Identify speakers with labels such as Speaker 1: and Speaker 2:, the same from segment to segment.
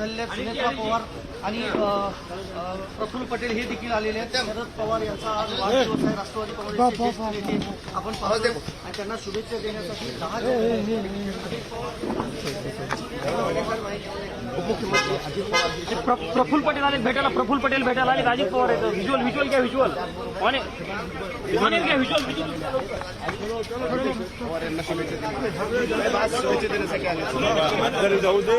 Speaker 1: National Pawar आणि प्रफुल्ल पटेल हे देखील आलेले आहेत. शरद पवार यांचा आज वाढदिवस आहे. राष्ट्रवादी काँग्रेसचे आपण पाहतो आणि त्यांना शुभेच्छा देण्यासाठी दहा
Speaker 2: प्र- प्रफुल्ल पटेल आले भेटायला. प्रफुल्ल पटेल भेटायला आले अजित पवार आहेत. व्हिज्युअल व्हिज्युअल घ्या व्हिज्युअल. ऑन ऑन घ्या व्हिज्युअल
Speaker 3: जाऊ दे.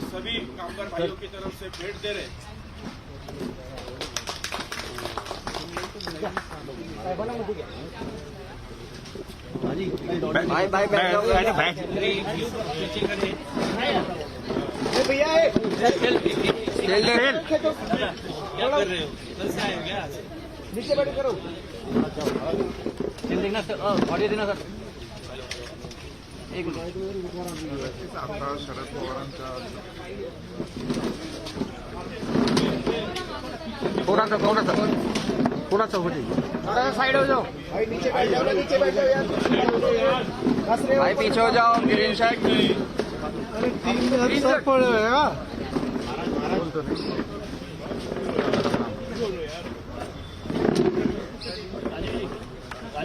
Speaker 4: सभी कामगार भाइयों की तरफ़ से भेंट दे रहे भाई भाई भैया चल चल चल क्या कर रहे हो बस आए क्या
Speaker 1: देखना सर ऑडियो देना सर एक मिनिट
Speaker 2: कोणाचा कोणाचा कोणाचा होते साइड हो जाओ भाई पीछे हो जाओ ग्रीन शर्ट